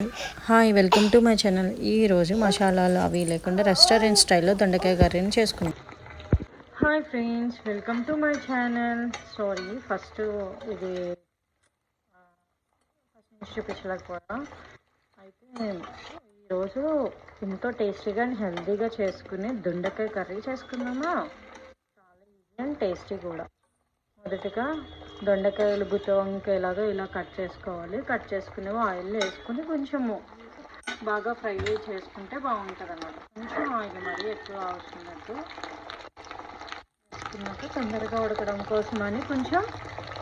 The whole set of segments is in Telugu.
Hi welcome to my channel. ఈరోజు మసాలాలు అవి లేకుండా రెస్టారెంట్ స్టైల్లో దొండకాయ కర్రీని చేసుకున్నాం hi friends welcome to my channel. Sorry first ఇది ఫస్ట్ నుంచి చూపించలేకపోయా అయితే ఈరోజు ఎంతో టేస్టీగా అండ్ హెల్తీగా చేసుకునే దొండకాయ కర్రీ చేసుకుందామా? చాలా ఈజీ అండ్ టేస్టీ కూడా. మొదటిగా దొండకాయలు గుత్త వంకాయలాగా ఇలా కట్ చేసుకోవాలి. కట్ చేసుకుని ఆయిల్లో వేసుకుని కొంచెము బాగా ఫ్రై చేసుకుంటే బాగుంటుంది అన్నమాట కొంచెం ఆయిల్ మరి ఎక్కువ అవసరమైనట్టు వేసుకున్నాక తొందరగా ఉడకడం కోసమని కొంచెం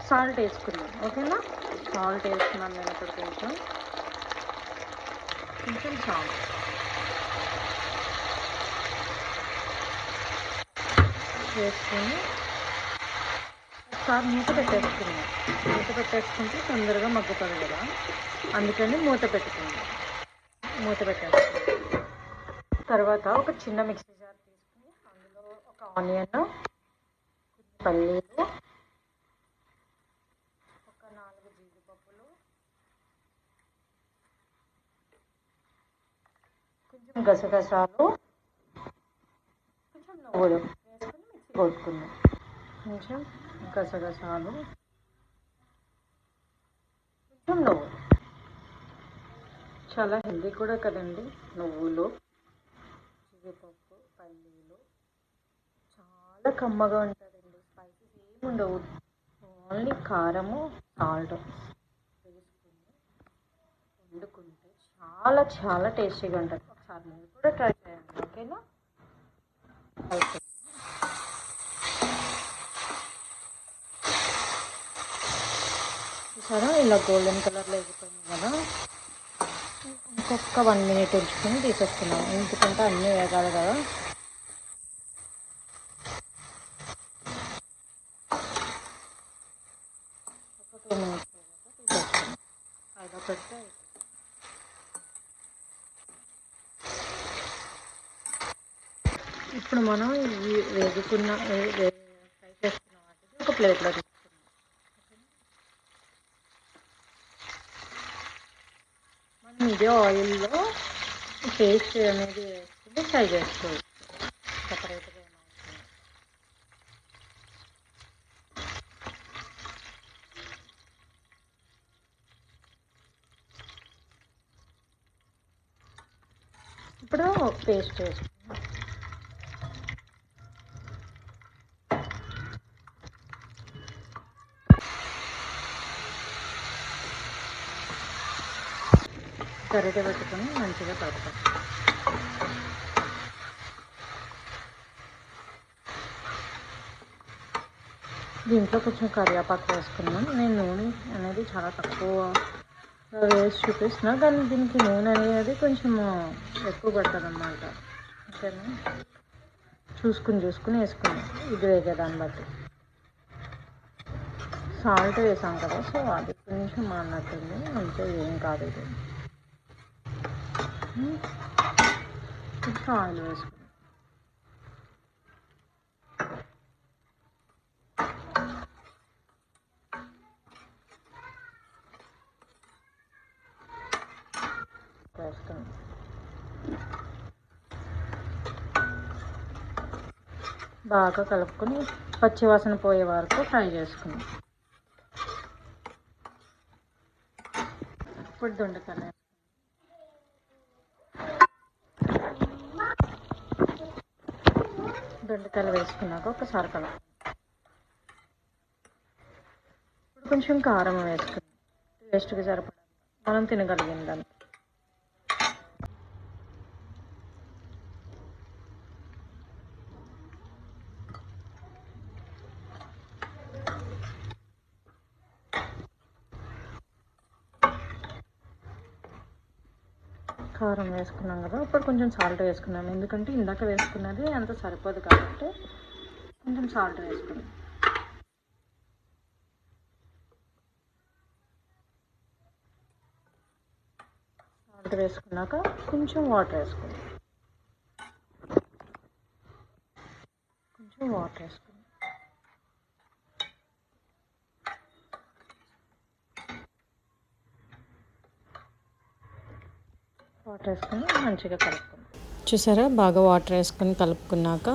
సాల్ట్ వేసుకున్నాం ఓకేనా? సాల్ట్ వేసుకున్నాను నేను ఇక్కడ కొంచెం. కొంచెం సాల్ట్. వేసుకొని ఒకసారి మూత పెట్టేసుకున్నాం. మూత పెట్టేసుకుంటే తొందరగా మగ్గుతుంది కదా. అందుకని మూత పెట్టుకున్నాం. మూత పెట్టేసుకున్నాం. తర్వాత ఒక చిన్న మిక్సీ జార్ తీసుకుని అందులో ఒక ఆనియన్ పల్లీలు ఒక నాలుగు జీడిపప్పులు కొంచెం గసగసాలు కొంచెం నువ్వులు వేసుకుని మిక్సీ కొట్టుకున్నాం. కొంచెం గసగసాలు. కొంచెం నువ్వు చాలా హెల్దీ కూడా కదండి నువ్వులు జీడిపప్పు పల్లీలు. చాలా కమ్మగా ఉంటుందండి స్పైసెస్ ఏమి ఉండవు. ఓన్లీ కారము సాల్ట్ వేసుకుని వండుకుంటే చాలా చాలా టేస్టీగా ఉంటుంది ఒకసారి మీరు కూడా ట్రై చేయండి ఓకేనా? ఓకే. చూసారా ఇలా గోల్డెన్ కలర్లో ఎగిపోయింది కదా ఇంకొక వన్ మినిట్ ఉంచుకొని తీసేస్తున్నాం ఎందుకంటే అన్నీ వేగాలి కదా ఒక టూ మినిట్స్ తీసేస్తున్నాం అలా పెడితే ఇప్పుడు మనం ఈ వేగుకున్న ఫ్రై చేసుకున్న వాటిని ఒక ప్లేట్లో తీసుకున్నాం మనం ఇదే ఆయిల్లో పేస్ట్ అనేది వేసుకుని ఫ్రై చేసుకోవచ్చు. సపరేట్గా ఇప్పుడు పేస్ట్ వేసుకున్నాం గరిటె పెట్టుకొని మంచిగా కలుపుతాం దీంట్లో కొంచెం కరివేపాకు వేసుకున్నాను నేను నూనె అనేది చాలా తక్కువ వేసి చూపిస్తున్నా కానీ దీనికి నూనె అనేది కొంచెం ఎక్కువ పడుతుంది అన్నమాట ఓకేనా? చూసుకుని చూసుకుని వేసుకున్నాం. ఇది వేగేదాన్ని బట్టి. సాల్ట్ వేసాం కదా సో అది కొంచెం అన్నట్టుంది అంతే ఏం కాదు ఇది. కొంచెం ఆయిల్ వేసుకున్నాం వేసుకున్నాం బాగా కలుపుకొని పచ్చివాసన పోయే వరకు ఫ్రై చేసుకున్నాం ఇప్పుడు దొండకాయలు దొండకాయలు వేసుకున్నాక ఒకసారి కలుపు ఇప్పుడు కొంచెం కారం వేసుకున్నాం. టేస్ట్కి సరిపడా. మనం తినగలిగిన కారం వేసుకున్నాం కదా ఇప్పుడు కొంచెం సాల్ట్ వేసుకున్నాం. ఎందుకంటే ఇందాక వేసుకున్నది అంత సరిపోదు కాబట్టి కొంచెం సాల్ట్ వేసుకున్నాం. సాల్ట్ వేసుకున్నాక కొంచెం వాటర్ వేసుకున్నాం. కొంచెం వాటర్ వేసుకున్నాం. వాటర్ వేసుకొని మంచిగా కలుపుకుందాం. చూసారా? బాగా వాటర్ వేసుకొని కలుపుకున్నాక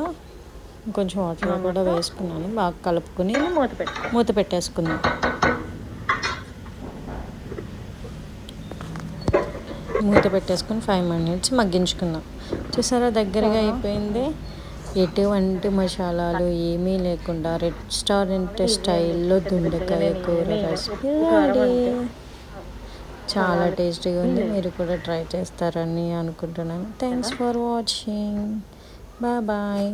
కొంచెం వాటర్ కూడా వేసుకున్నాను. బాగా కలుపుకుని మూత పెట్టుకో మూత పెట్టేసుకుందాం. మూత పెట్టేసుకుని ఫైవ్ మినిట్స్ మగ్గించుకుందాం. చూసారా? దగ్గరగా అయిపోయింది. ఎటువంటి మసాలాలు ఏమీ లేకుండా రెస్టారెంట్ స్టైల్లో దొండకాయ కూర రెసిపీ చాలా టేస్టీగా ఉంది. మీరు కూడా ట్రై చేస్తారని అనుకుంటున్నాను. Thanks for watching bye bye